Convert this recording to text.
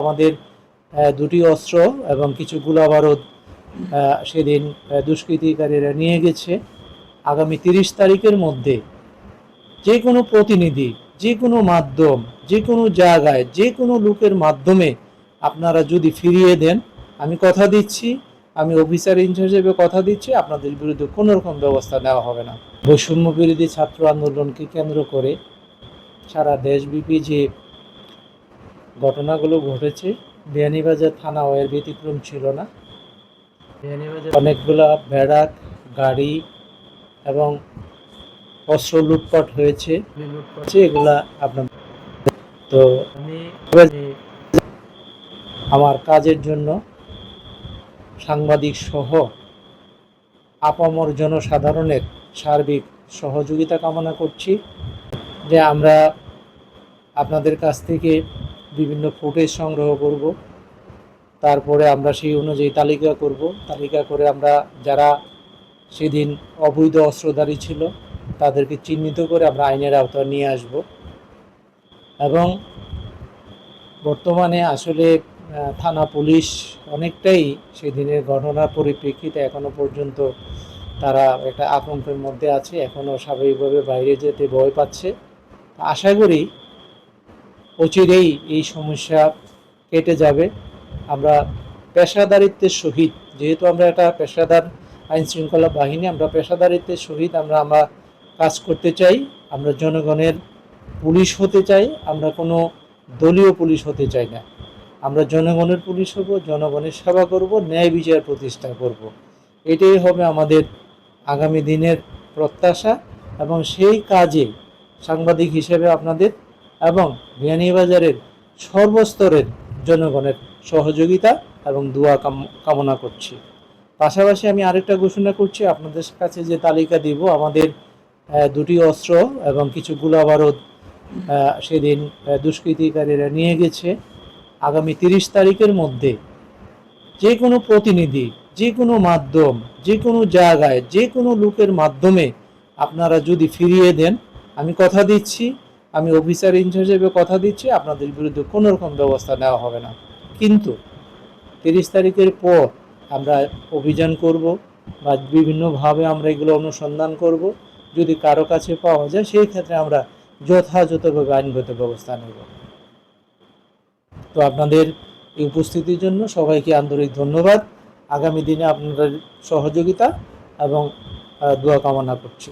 আমাদের দুটি অস্ত্র এবং কিছু গোলাবারুদ সেদিন দুষ্কৃতিকারীরা নিয়ে গেছে। আগামী তিরিশ তারিখের মধ্যে যে কোনো প্রতিনিধি, যে কোনো মাধ্যম, যে কোনো জায়গায়, যে কোনো লোকের মাধ্যমে আপনারা যদি ফিরিয়ে দেন, আমি কথা দিচ্ছি, আমি অফিসার হিসেবে কথা দিচ্ছি, আপনাদের বিরুদ্ধে কোনো রকম ব্যবস্থা নেওয়া হবে না। বৈষম্য বিরোধী ছাত্র আন্দোলনকে কেন্দ্র করে সারা দেশব্যাপী যে ঘটনাগুলো ঘটেছে। বিয়ানীবাজার থানাও এর ব্যতিক্রম ছিল না। বিয়ানীবাজার অনেকগুলা ভেড়াক গাড়ি এবং অস্ত্র লুটপাট হয়েছে। লুটপাট এগুলা আপনার তো আমি আমার কাজের জন্য সাংবাদিক সহ আপামর জনসাধারণের সার্বিক সহযোগিতা কামনা করছি যে আমরা আপনাদের কাছ থেকে বিভিন্ন ফুটেজ সংগ্রহ করব। তারপরে আমরা সেই অনুযায়ী তালিকা করব। তালিকা করে আমরা যারা সেদিন অবৈধ অস্ত্রধারী ছিল, তাদেরকে চিহ্নিত করে আমরা আইনের আওতায় নিয়ে আসব। এবং বর্তমানে আসলে থানা পুলিশ অনেকটাই সেদিনের ঘটনার পরিপ্রেক্ষিতে এখনও পর্যন্ত তারা একটা আতঙ্কের মধ্যে আছে। এখনও স্বাভাবিকভাবে বাইরে যেতে ভয় পাচ্ছে। আশা করি অচিরেই এই সমস্যা কেটে যাবে। আমরা পেশাদারিত্বের সহিত, যেহেতু আমরা একটা পেশাদার আইন শৃঙ্খলা বাহিনী, আমরা পেশাদারিত্বের সহিত আমরা আমরা কাজ করতে চাই, আমরা জনগণের পুলিশ হতে চাই, আমরা কোনো দলীয় পুলিশ হতে চাই না। আমরা জনগণের পুলিশ হব, জনগণের সেবা করব, ন্যায় বিচার প্রতিষ্ঠা করব। এটাই হবে আমাদের আগামী দিনের প্রত্যাশা এবং সেই কাজে সাংবাদিক হিসেবে আপনাদের এবং বিয়ানীবাজারের সর্বস্তরের জনগণের সহযোগিতা এবং দোয়া কামনা করছি। পাশাপাশি আমি আরেকটা ঘোষণা করছি, আপনাদের কাছে যে তালিকা দিব, আমাদের দুটি অস্ত্র এবং কিছু গোলাবারুদ সেদিন দুষ্কৃতিকারীরা নিয়ে গেছে। আগামী তিরিশ তারিখের মধ্যে যে কোনো প্রতিনিধি যে কোনো মাধ্যম যে কোনো জায়গায় যে কোনো লোকের মাধ্যমে আপনারা যদি ফিরিয়ে দেন, আমি কথা দিচ্ছি। আমি অফিসার ইনচার্জ হিসেবে কথা দিচ্ছি, আপনাদের বিরুদ্ধে কোনো রকম ব্যবস্থা নেওয়া হবে না। কিন্তু তিরিশ তারিখের পর আমরা অভিযান করব বা বিভিন্নভাবে আমরা এগুলো অনুসন্ধান করব। যদি কারও কাছে পাওয়া যায়, সেই ক্ষেত্রে আমরা যথাযথভাবে আইনগত ব্যবস্থা নেব। তো আপনাদের এই উপস্থিতির জন্য সবাইকে আন্তরিক ধন্যবাদ। আগামী দিনে আপনাদের সহযোগিতা এবং দোয়া কামনা করছি।